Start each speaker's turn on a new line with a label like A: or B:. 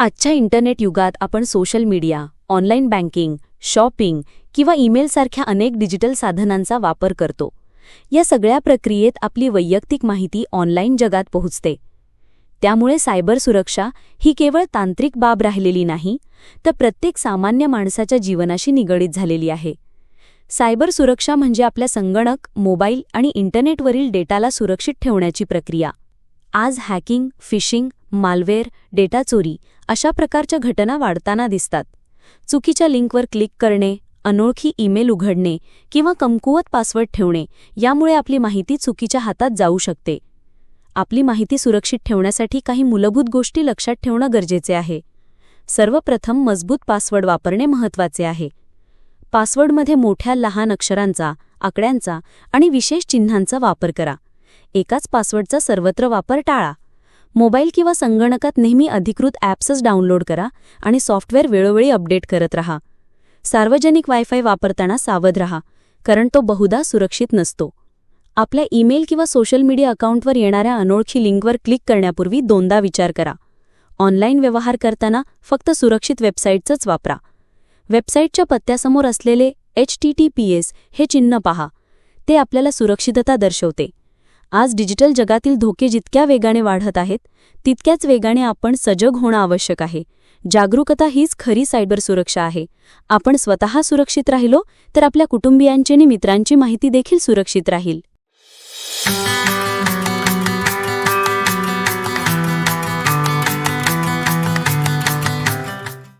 A: आजच्या इंटरनेट युगात आपण social media online banking shopping किंवा ईमेलसारख्या अनेक डिजिटल साधनांचा वापर करतो. या सगळ्या प्रक्रियेत आपली वैयक्तिक माहिती ऑनलाईन जगात पोहोचते. त्यामुळे सायबर सुरक्षा ही केवळ तांत्रिक बाब राहिलेली नाही तर प्रत्येक सामान्य माणसाच्या जीवनाशी निगडीत झालेली आहे. सायबर सुरक्षा म्हणजे आपल्या संगणक मोबाईल आणि इंटरनेटवरील डेटाला सुरक्षित ठेवण्याची प्रक्रिया. आज हॅकिंग फिशिंग मालवेअर डेटा चोरी अशा प्रकारच्या घटना वाढताना दिसतात. चुकीच्या लिंकवर क्लिक करणे अनोळखी ईमेल उघडणे किंवा कमकुवत पासवर्ड ठेवणे यामुळे आपली माहिती चुकीच्या हातात जाऊ शकते. आपली माहिती सुरक्षित ठेवण्यासाठी काही मूलभूत गोष्टी लक्षात ठेवणं गरजेचे आहे. सर्वप्रथम मजबूत पासवर्ड वापरणे महत्त्वाचे आहे. पासवर्डमध्ये मोठ्या लहान अक्षरांचा आकड्यांचा आणि विशेष चिन्हांचा वापर करा. एकाच पासवर्डचा सर्वत्र वापर टाळा. मोबाईल किंवा संगणकात नेहमी अधिकृत ॲप्सच डाउनलोड करा आणि सॉफ्टवेअर वेळोवेळी अपडेट करत रहा. सार्वजनिक वायफाय वापरताना सावध रहा कारण तो बहुधा सुरक्षित नसतो. आपल्या ईमेल किंवा सोशल मीडिया अकाउंटवर येणाऱ्या अनोळखी लिंकवर क्लिक करण्यापूर्वी दोनदा विचार करा. ऑनलाईन व्यवहार करताना फक्त सुरक्षित वेबसाईटचंच वापरा. वेबसाईटच्या पत्त्यासमोर असलेले H T T P S हे चिन्ह पहा. ते आपल्याला सुरक्षितता दर्शवते. आज डिजिटल जगातील धोके जितक्या वेगाने वाढत आहेत तितक्याच वेगाने आपण सजग होणं आवश्यक आहे. जागरूकता हीच खरी सायबर सुरक्षा आहे. आपण स्वतः सुरक्षित राहिलो तर आपल्या कुटुंबियांची आणि मित्रांची माहिती देखील सुरक्षित राहील.